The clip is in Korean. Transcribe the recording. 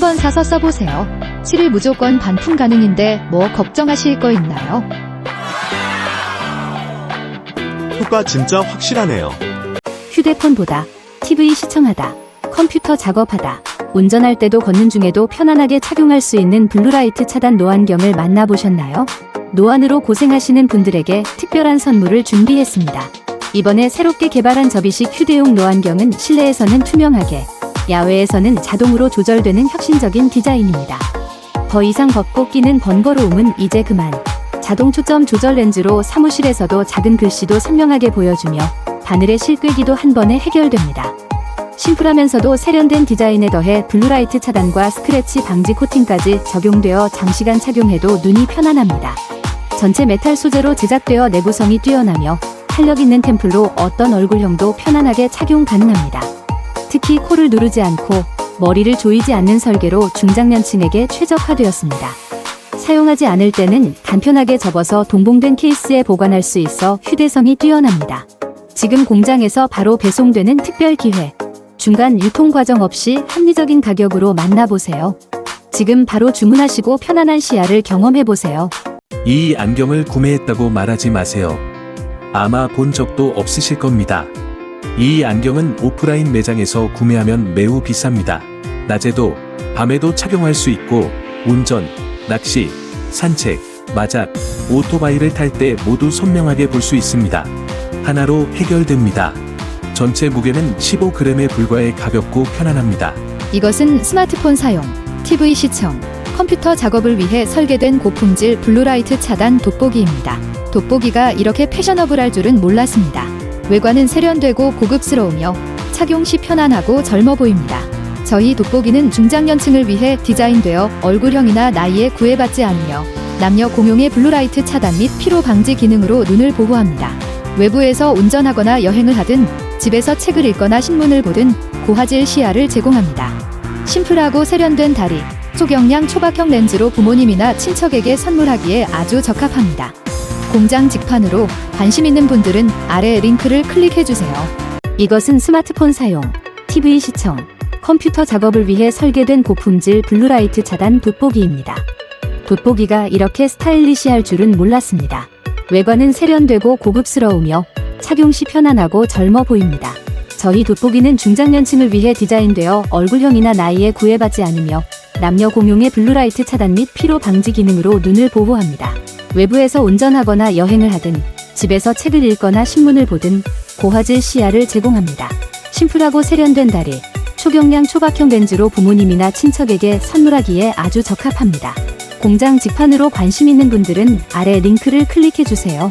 한번 사서 써보세요. 7일 무조건 반품 가능인데 뭐 걱정하실 거 있나요? 효과 진짜 확실하네요. 휴대폰보다 TV 시청하다, 컴퓨터 작업하다, 운전할 때도 걷는 중에도 편안하게 착용할 수 있는 블루라이트 차단 노안경을 만나보셨나요? 노안으로 고생하시는 분들에게 특별한 선물을 준비했습니다. 이번에 새롭게 개발한 접이식 휴대용 노안경은 실내에서는 투명하게, 야외에서는 자동으로 조절되는 혁신적인 디자인입니다. 더 이상 벗고 끼는 번거로움은 이제 그만. 자동 초점 조절 렌즈로 사무실에서도 작은 글씨도 선명하게 보여주며 바늘의 실끌기도 한 번에 해결됩니다. 심플하면서도 세련된 디자인에 더해 블루라이트 차단과 스크래치 방지 코팅까지 적용되어 장시간 착용해도 눈이 편안합니다. 전체 메탈 소재로 제작되어 내구성이 뛰어나며 탄력 있는 템플로 어떤 얼굴형도 편안하게 착용 가능합니다. 특히 코를 누르지 않고 머리를 조이지 않는 설계로 중장년층에게 최적화되었습니다. 사용하지 않을 때는 간편하게 접어서 동봉된 케이스에 보관할 수 있어 휴대성이 뛰어납니다. 지금 공장에서 바로 배송되는 특별 기회. 중간 유통 과정 없이 합리적인 가격으로 만나보세요. 지금 바로 주문하시고 편안한 시야를 경험해보세요. 이 안경을 구매했다고 말하지 마세요. 아마 본 적도 없으실 겁니다. 이 안경은 오프라인 매장에서 구매하면 매우 비쌉니다. 낮에도 밤에도 착용할 수 있고 운전, 낚시, 산책, 마작, 오토바이를 탈 때 모두 선명하게 볼 수 있습니다. 하나로 해결됩니다. 전체 무게는 15g에 불과해 가볍고 편안합니다. 이것은 스마트폰 사용, TV 시청, 컴퓨터 작업을 위해 설계된 고품질 블루라이트 차단 돋보기입니다. 돋보기가 이렇게 패셔너블할 줄은 몰랐습니다. 외관은 세련되고 고급스러우며 착용 시 편안하고 젊어 보입니다. 저희 돋보기는 중장년층을 위해 디자인되어 얼굴형이나 나이에 구애받지 않으며 남녀 공용의 블루라이트 차단 및 피로 방지 기능으로 눈을 보호합니다. 외부에서 운전하거나 여행을 하든 집에서 책을 읽거나 신문을 보든 고화질 시야를 제공합니다. 심플하고 세련된 다리, 초경량 초박형 렌즈로 부모님이나 친척에게 선물하기에 아주 적합합니다. 공장 직판으로 관심 있는 분들은 아래 링크를 클릭해주세요. 이것은 스마트폰 사용, TV 시청, 컴퓨터 작업을 위해 설계된 고품질 블루라이트 차단 돋보기입니다. 돋보기가 이렇게 스타일리시할 줄은 몰랐습니다. 외관은 세련되고 고급스러우며 착용 시 편안하고 젊어 보입니다. 저희 돋보기는 중장년층을 위해 디자인되어 얼굴형이나 나이에 구애받지 않으며 남녀 공용의 블루라이트 차단 및 피로 방지 기능으로 눈을 보호합니다. 외부에서 운전하거나 여행을 하든 집에서 책을 읽거나 신문을 보든 고화질 시야를 제공합니다. 심플하고 세련된 다리, 초경량 초박형 렌즈로 부모님이나 친척에게 선물하기에 아주 적합합니다. 공장 직판으로 관심 있는 분들은 아래 링크를 클릭해 주세요.